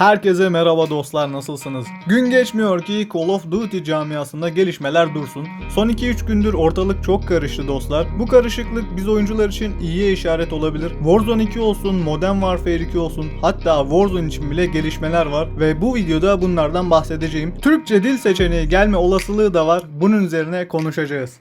Herkese merhaba dostlar nasılsınız? Gün geçmiyor ki Call of Duty camiasında gelişmeler dursun. Son 2-3 gündür ortalık çok karıştı dostlar. Bu karışıklık biz oyuncular için iyiye işaret olabilir. Warzone 2 olsun, Modern Warfare 2 olsun, hatta Warzone için bile gelişmeler var ve bu videoda bunlardan bahsedeceğim. Türkçe dil seçeneği gelme olasılığı da var. Bunun üzerine konuşacağız.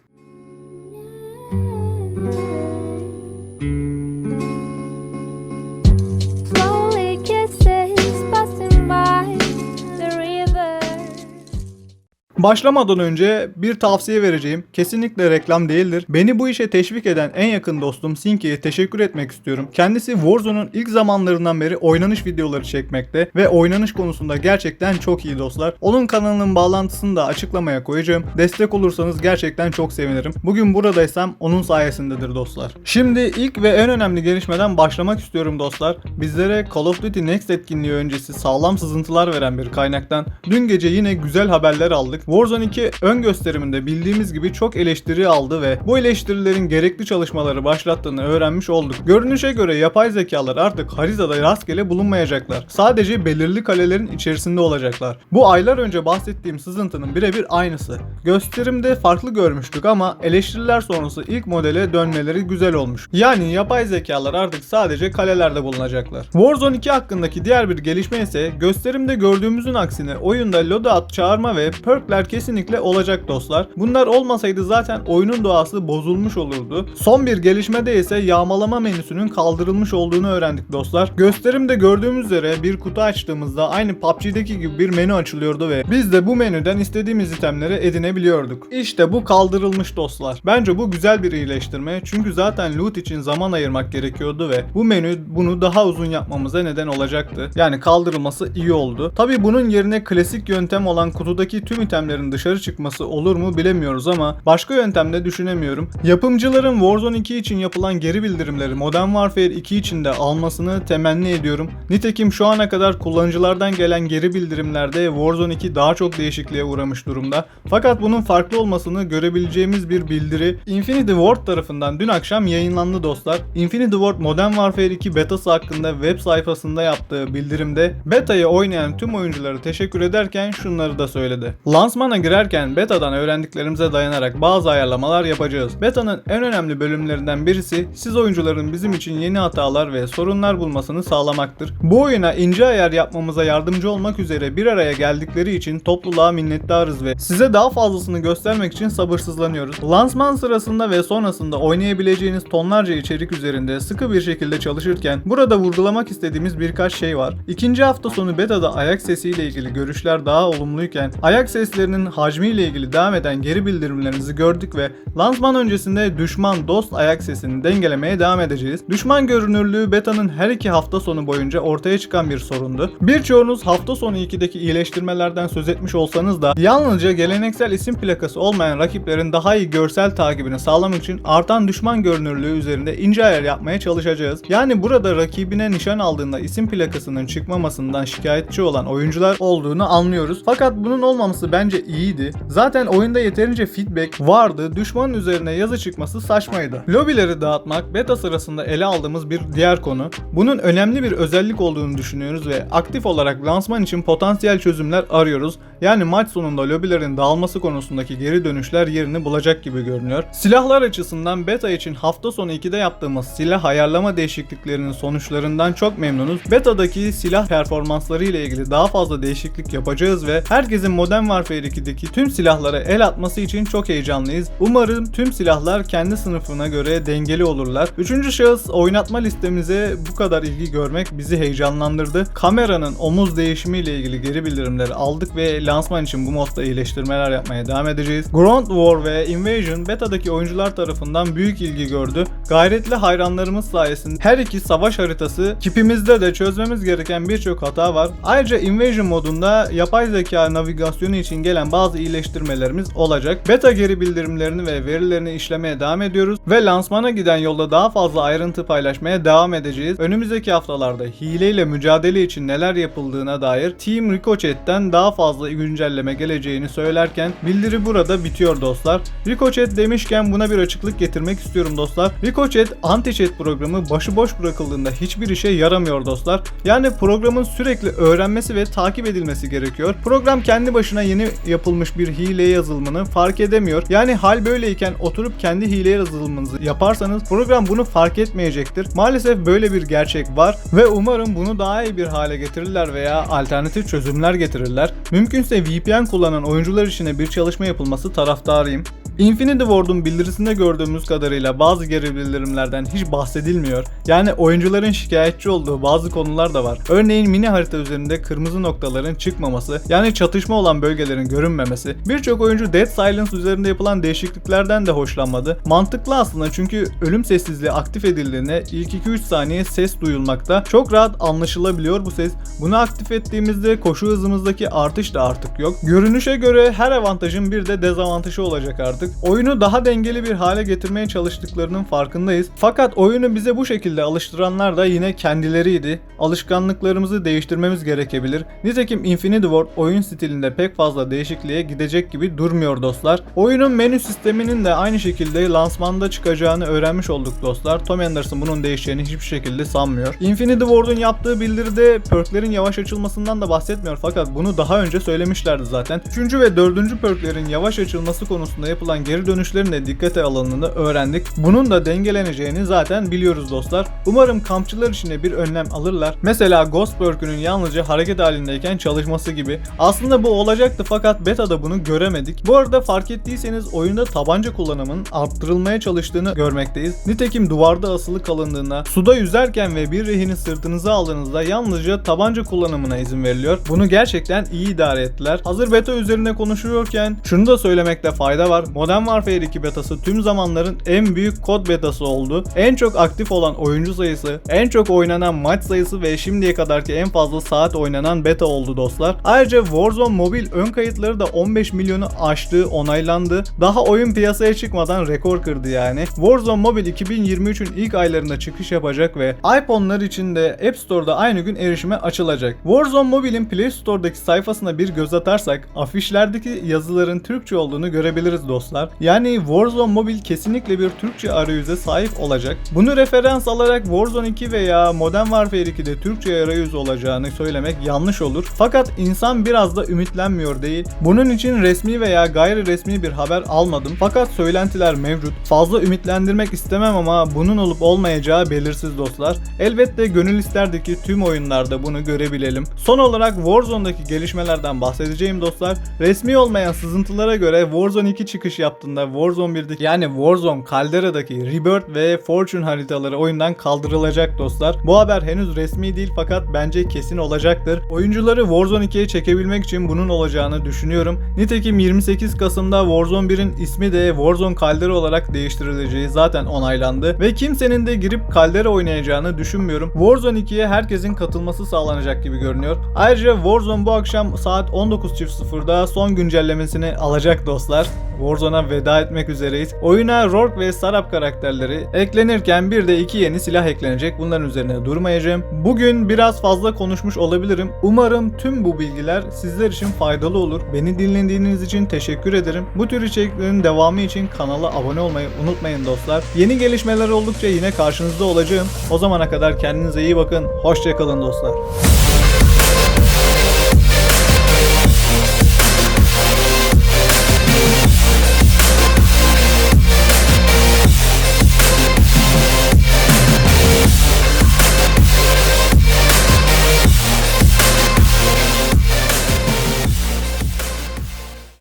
Başlamadan önce bir tavsiye vereceğim. Kesinlikle reklam değildir. Beni bu işe teşvik eden en yakın dostum Sinki'ye teşekkür etmek istiyorum. Kendisi Warzone'un ilk zamanlarından beri oynanış videoları çekmekte ve oynanış konusunda gerçekten çok iyi dostlar. Onun kanalının bağlantısını da açıklamaya koyacağım. Destek olursanız gerçekten çok sevinirim. Bugün buradaysam onun sayesindedir dostlar. Şimdi ilk ve en önemli gelişmeden başlamak istiyorum dostlar. Bizlere Call of Duty Next etkinliği öncesi sağlam sızıntılar veren bir kaynaktan dün gece yine güzel haberler aldık. Warzone 2 ön gösteriminde bildiğimiz gibi çok eleştiri aldı ve bu eleştirilerin gerekli çalışmaları başlattığını öğrenmiş olduk. Görünüşe göre yapay zekalar artık haritada rastgele bulunmayacaklar. Sadece belirli kalelerin içerisinde olacaklar. Bu aylar önce bahsettiğim sızıntının birebir aynısı. Gösterimde farklı görmüştük ama eleştiriler sonrası ilk modele dönmeleri güzel olmuş. Yani yapay zekalar artık sadece kalelerde bulunacaklar. Warzone 2 hakkındaki diğer bir gelişme ise gösterimde gördüğümüzün aksine oyunda loadout çağırma ve perkler kesinlikle olacak dostlar. Bunlar olmasaydı zaten oyunun doğası bozulmuş olurdu. Son bir gelişmede ise yağmalama menüsünün kaldırılmış olduğunu öğrendik dostlar. Gösterimde gördüğümüz üzere bir kutu açtığımızda aynı PUBG'deki gibi bir menü açılıyordu ve biz de bu menüden istediğimiz itemleri edinebiliyorduk. İşte bu kaldırılmış dostlar. Bence bu güzel bir iyileştirme çünkü zaten loot için zaman ayırmak gerekiyordu ve bu menü bunu daha uzun yapmamıza neden olacaktı. Yani kaldırılması iyi oldu. Tabi bunun yerine klasik yöntem olan kutudaki tüm itemlerin dışarı çıkması olur mu bilemiyoruz ama başka yöntemde düşünemiyorum. Yapımcıların Warzone 2 için yapılan geri bildirimleri Modern Warfare 2 için de almasını temenni ediyorum. Nitekim şu ana kadar kullanıcılardan gelen geri bildirimlerde Warzone 2 daha çok değişikliğe uğramış durumda. Fakat bunun farklı olmasını görebileceğimiz bir bildiri Infinity Ward tarafından dün akşam yayınlandı dostlar. Infinity Ward Modern Warfare 2 betası hakkında web sayfasında yaptığı bildirimde betayı oynayan tüm oyunculara teşekkür ederken şunları da söyledi. Lansmana girerken betadan öğrendiklerimize dayanarak bazı ayarlamalar yapacağız. Beta'nın en önemli bölümlerinden birisi siz oyuncuların bizim için yeni hatalar ve sorunlar bulmasını sağlamaktır. Bu oyuna ince ayar yapmamıza yardımcı olmak üzere bir araya geldikleri için topluluğa minnettarız ve size daha fazlasını göstermek için sabırsızlanıyoruz. Lansman sırasında ve sonrasında oynayabileceğiniz tonlarca içerik üzerinde sıkı bir şekilde çalışırken burada vurgulamak istediğimiz birkaç şey var. İkinci hafta sonu beta'da ayak sesiyle ilgili görüşler daha olumluyken ayak seslerinin hacmiyle ilgili devam eden geri bildirimlerinizi gördük ve lansman öncesinde düşman dost ayak sesini dengelemeye devam edeceğiz. Düşman görünürlüğü beta'nın her iki hafta sonu boyunca ortaya çıkan bir sorundu. Birçoğunuz hafta sonu 2'deki iyileştirmelerden söz etmiş olsanız da yalnızca geleneksel isim plakası olmayan rakiplerin daha iyi görsel takibini sağlamak için artan düşman görünürlüğü üzerinde ince ayar yapmaya çalışacağız. Yani burada rakibine nişan aldığında isim plakasının çıkmamasından şikayetçi olan oyuncular olduğunu anlıyoruz. Fakat bunun olmaması bence iyiydi. Zaten oyunda yeterince feedback vardı. Düşmanın üzerine yazı çıkması saçmaydı. Lobileri dağıtmak beta sırasında ele aldığımız bir diğer konu. Bunun önemli bir özellik olduğunu düşünüyoruz ve aktif olarak lansman için potansiyel çözümler arıyoruz. Yani maç sonunda lobilerin dağılması konusundaki geri dönüşler yerini bulacak gibi görünüyor. Silahlar açısından beta için hafta sonu 2'de yaptığımız silah ayarlama değişikliklerinin sonuçlarından çok memnunuz. Beta'daki silah performansları ile ilgili daha fazla değişiklik yapacağız ve herkesin Modern Warfare 2'deki tüm silahlara el atması için çok heyecanlıyız. Umarım tüm silahlar kendi sınıfına göre dengeli olurlar. Üçüncü şahıs oynatma listemize bu kadar ilgi görmek bizi heyecanlandırdı. Kameranın omuz değişimi ile ilgili geri bildirimleri aldık ve lansman için bu modda iyileştirmeler yapmaya devam edeceğiz. Ground War ve Invasion beta'daki oyuncular tarafından büyük ilgi gördü. Gayretli hayranlarımız sayesinde her iki savaş haritası kipimizde de çözmemiz gereken birçok hata var. Ayrıca Invasion modunda yapay zeka navigasyonu için gelen bazı iyileştirmelerimiz olacak. Beta geri bildirimlerini ve verilerini işlemeye devam ediyoruz ve lansmana giden yolda daha fazla ayrıntı paylaşmaya devam edeceğiz. Önümüzdeki haftalarda hileyle mücadele için neler yapıldığına dair Team Ricochet'ten daha fazla güncelleme geleceğini söylerken bildiri burada bitiyor dostlar. Ricochet demişken buna bir açıklık getirmek istiyorum dostlar. Ricochet anti-chat programı başıboş bırakıldığında hiçbir işe yaramıyor dostlar. Yani programın sürekli öğrenmesi ve takip edilmesi gerekiyor. Program kendi başına yeni yapılmış bir hile yazılımını fark edemiyor. Yani hal böyleyken oturup kendi hile yazılımınızı yaparsanız program bunu fark etmeyecektir. Maalesef böyle bir gerçek var ve umarım bunu daha iyi bir hale getirirler veya alternatif çözümler getirirler. Mümkünse VPN kullanan oyuncular için bir çalışma yapılması taraftarıyım. Infinity Ward'un bildirisinde gördüğümüz kadarıyla bazı geri bildirimlerden hiç bahsedilmiyor. Yani oyuncuların şikayetçi olduğu bazı konular da var. Örneğin mini harita üzerinde kırmızı noktaların çıkmaması, yani çatışma olan bölgelerin görünmemesi. Birçok oyuncu Dead Silence üzerinde yapılan değişikliklerden de hoşlanmadı. Mantıklı aslında çünkü ölüm sessizliği aktif edildiğinde ilk 2-3 saniye ses duyulmakta. Çok rahat anlaşılabiliyor bu ses. Bunu aktif ettiğimizde koşu hızımızdaki artış da artık yok. Görünüşe göre her avantajın bir de dezavantajı olacak artık. Oyunu daha dengeli bir hale getirmeye çalıştıklarının farkındayız. Fakat oyunu bize bu şekilde alıştıranlar da yine kendileriydi. Alışkanlıklarımızı değiştirmemiz gerekebilir. Nitekim Infinity Ward oyun stilinde pek fazla değişikliğe gidecek gibi durmuyor dostlar. Oyunun menü sisteminin de aynı şekilde lansmanda çıkacağını öğrenmiş olduk dostlar. Tom Anderson bunun değişeceğini hiçbir şekilde sanmıyor. Infinity Ward'un yaptığı bildiride perklerin yavaş açılmasından da bahsetmiyor fakat bunu daha önce söylemişlerdi zaten. 3. ve 4. perklerin yavaş açılması konusunda yapılan geri dönüşlerin de dikkate alındığını öğrendik. Bunun da dengeleneceğini zaten biliyoruz dostlar. Umarım kampçılar için de bir önlem alırlar. Mesela Ghost perk'ünün yalnızca hareket halindeyken çalışması gibi. Aslında bu olacaktı fakat beta'da bunu göremedik. Bu arada fark ettiyseniz oyunda tabanca kullanımının arttırılmaya çalıştığını görmekteyiz. Nitekim duvarda asılı kalındığında, suda yüzerken ve bir rehini sırtınıza aldığınızda yalnızca tabanca kullanımına izin veriliyor. Bunu gerçekten iyi idare ettiler. Hazır beta üzerine konuşuyorken şunu da söylemekte fayda var. Modern Warfare 2 betası tüm zamanların en büyük kod betası oldu. En çok aktif olan oyuncu sayısı, en çok oynanan maç sayısı ve şimdiye kadarki en fazla saat oynanan beta oldu dostlar. Ayrıca Warzone mobil ön kayıtları da 15 milyonu aştığı onaylandı. Daha oyun piyasaya çıkmadan rekor kırdı yani. Warzone Mobil 2023'ün ilk aylarında çıkış yapacak ve iPhone'lar için de App Store'da aynı gün erişime açılacak. Warzone Mobil'in Play Store'daki sayfasına bir göz atarsak afişlerdeki yazıların Türkçe olduğunu görebiliriz dostlar. Yani Warzone Mobil kesinlikle bir Türkçe arayüze sahip olacak. Bunu referans alarak Warzone 2 veya Modern Warfare 2'de Türkçe arayüz olacağını söylemek yanlış olur. Fakat insan biraz da ümitlenmiyor değil. Bunun için resmi veya gayri resmi bir haber almadım. Fakat söylentiler mevcut. Fazla ümitlendirmek istemem ama bunun olup olmayacağı belirsiz dostlar. Elbette gönül isterdi ki tüm oyunlarda bunu görebilelim. Son olarak Warzone'daki gelişmelerden bahsedeceğim dostlar. Resmi olmayan sızıntılara göre Warzone 2 çıkış yaptığında Warzone 1'deki yani Warzone Caldera'daki Rebirth ve Fortune haritaları oyundan kaldırılacak dostlar. Bu haber henüz resmi değil fakat bence kesin olacaktır. Oyuncuları Warzone 2'ye çekebilmek için bunun olacağını düşünüyorum. Nitekim 28 Kasım'da Warzone 1'in ismi de Warzone Caldera olarak değiştirileceği zaten onaylandı ve kimsenin de girip Caldera oynayacağını düşünmüyorum. Warzone 2'ye herkesin katılması sağlanacak gibi görünüyor. Ayrıca Warzone bu akşam saat 19.00'da son güncellemesini alacak dostlar. Warzone'a veda etmek üzereyiz. Oyuna Rourke ve Sarap karakterleri eklenirken bir de iki yeni silah eklenecek. Bunların üzerine durmayacağım. Bugün biraz fazla konuşmuş olabilirim. Umarım tüm bu bilgiler sizler için faydalı olur. Beni dinlediğiniz için teşekkür ederim. Bu tür içeriklerin devamı için kanala abone olmayı unutmayın dostlar. Yeni gelişmeler oldukça yine karşınızda olacağım. O zamana kadar kendinize iyi bakın. Hoşçakalın dostlar.